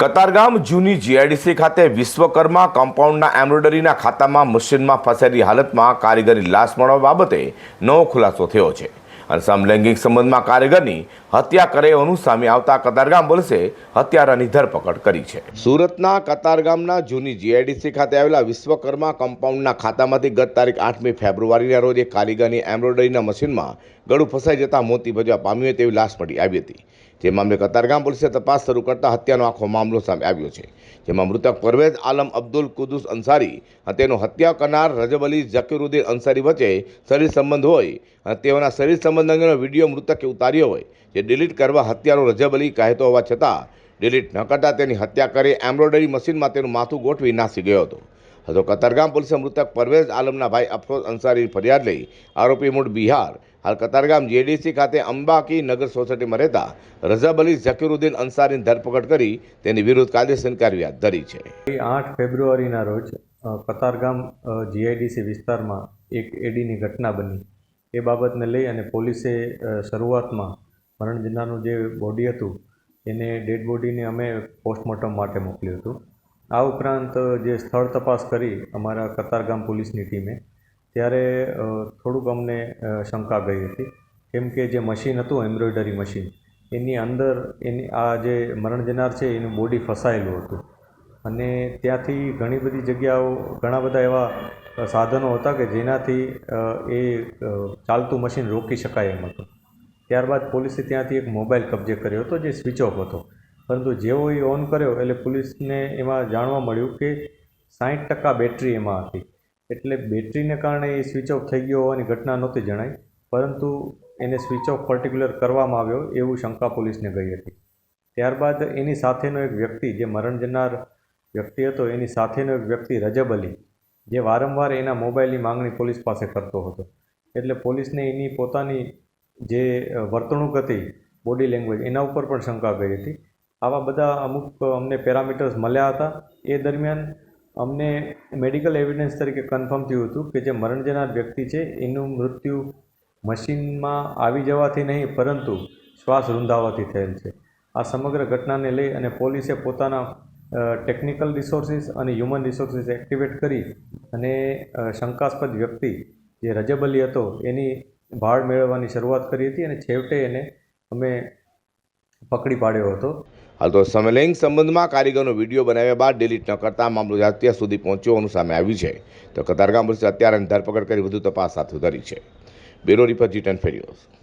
કતારગામ જૂની જીઆઈડીસી ખાતે વિશ્વકર્મા કમ્પાઉન્ડના એમ્બ્રોઇડરીના ખાતામાં મશીનમાં ફસાયેલી હાલતમાં કારીગરી લાશ મળવા બાબતે નવો ખુલાસો થયો છે. અને સમલૈંગિક સંબંધમાં કારીગરની હત્યા કરે હોવાનું સામે આવતા કતારગામ પોલીસે હત્યારાની ધરપકડ કરી છે. સુરતના કતારગામના જૂની જીઆઈડીસી ખાતે આવેલા વિશ્વકર્મા કમ્પાઉન્ડના ખાતામાંથી ગત તારીખ આઠમી ફેબ્રુઆરીના રોજ એક કારીગરની એમ્બ્રોઇડરીના મશીનમાં ગળું ફસાઈ જતા મોતી ભજવા પામ્યું તેવી લાશ મળી આવી હતી. જે મામલે કતારગામ પોલીસે તપાસ શરૂ કરતાં હત્યાનો આખો મામલો સામે આવ્યો છે. જેમાં મૃતક પરવેઝ આલમ અબ્દુલ કુદુસ અંસારી અને તેનો હત્યા કરનાર રજબ અલી ઝકીરુદ્દીન અંસારી વચ્ચે શરીર સંબંધ હોય અને તેઓના શરીર સંબંધ અંગેનો વીડિયો મૃતકે ઉતાર્યો હોય, જે ડિલીટ કરવા હત્યાનો રજબ અલી કહેતો હોવા છતાં ડિલીટ ન કરતા તેની હત્યા કરી એમ્બ્રોઇડરી મશીનમાં તેનું માથું ગોઠવી નાસી ગયો હતો. હતો કતારગામ પોલીસે મૃતક પરવેઝ આલમના ભાઈ અફરોઝ અંસારીની ફરિયાદ લઈ આરોપી મૂળ બિહાર હાલ કતારગામ જીએડીસી ખાતે અંબાકી નગર સોસાયટીમાં રહેતા રઝબ અલી ઝકીરુદ્દીન અંસારીની ધરપકડ કરી તેની વિરુદ્ધ કાયદેસર કાર્યવાહી હાથ ધરી છે. આઠ ફેબ્રુઆરીના રોજ કતારગામ જીઆઈડીસી વિસ્તારમાં એક એડીની ઘટના બની. એ બાબતને લઈ અને પોલીસે શરૂઆતમાં મરણ જનારનું જે બોડી હતું, એને ડેડ બોડીને અમે પોસ્ટમોર્ટમ માટે મોકલ્યું હતું. આ ઉપરાંત જે સ્થળ તપાસ કરી અમારા કતારગામ પોલીસની ટીમે ત્યારે થોડુંક અમને શંકા ગઈ હતી. કેમ કે જે મશીન હતું, એમ્બ્રોઇડરી મશીન, એની અંદર એની, આ જે મરણ જનાર છે, એનું બોડી ફસાયેલું હતું. અને ત્યાંથી ઘણી બધી જગ્યાઓ, ઘણા બધા એવા સાધનો હતા કે જેનાથી એ ચાલતું મશીન રોકી શકાય એમ હતું. ત્યારબાદ પોલીસે ત્યાંથી એક મોબાઈલ કબજે કર્યો હતો, જે સ્વિચ ઓફ હતો. પરંતુ જેવો એ ઓન કર્યો, એટલે પોલીસને એમાં જાણવા મળ્યું કે સાઠ ટકા બેટરી એમાં હતી. એટલે બેટરીને કારણે એ સ્વિચ ઓફ થઈ ગયો હોવાની ઘટના નહોતી જણાઈ, પરંતુ એને સ્વિચ ઓફ પર્ટિક્યુલર કરવામાં આવ્યો એવું શંકા પોલીસને ગઈ હતી. ત્યારબાદ એની સાથેનો એક વ્યક્તિ જે મરણ જનાર વ્યક્તિ હતો, એની સાથેનો એક વ્યક્તિ રજબ અલી, જે વારંવાર એના મોબાઈલની માંગણી પોલીસ પાસે કરતો હતો. એટલે પોલીસને એની પોતાની જે વર્તણૂક હતી, બોડી લેંગ્વેજ, એના ઉપર પણ શંકા ગઈ હતી. આવા બધા અમુક અમને પેરામીટર્સ મળ્યા હતા. એ દરમિયાન અમને મેડિકલ એવિડન્સ તરીકે કન્ફર્મ થયું હતું કે જે મરણ જનાર વ્યક્તિ છે, એનું મૃત્યુ મશીનમાં આવી જવાથી નહીં, પરંતુ શ્વાસ રૂંધાવાથી થયેલ છે. આ સમગ્ર ઘટનાને લઈ અને પોલીસે પોતાના ટેકનિકલ રિસોર્સિસ અને હ્યુમન રિસોર્સિસ એક્ટિવેટ કરી અને શંકાસ્પદ વ્યક્તિ જે રજબ અલી હતો, એની ભાળ મેળવવાની શરૂઆત કરી હતી અને છેવટે એને અમે પકડી પાડ્યો હતો. હાલ તો સમલૈંગિક સંબંધમાં કારીગરનો વીડિયો બનાવ્યા બાદ ડિલીટ ન કરતા મામલો અત્યાર સુધી પહોંચ્યો હોવાનું સામે આવ્યું છે. તો કતારગામ પોલીસે અત્યારે ધરપકડ કરી વધુ તપાસ હાથ ધરી છે. બ્યુરો રિપોર્ટ જી ટેન ફેરિયોસ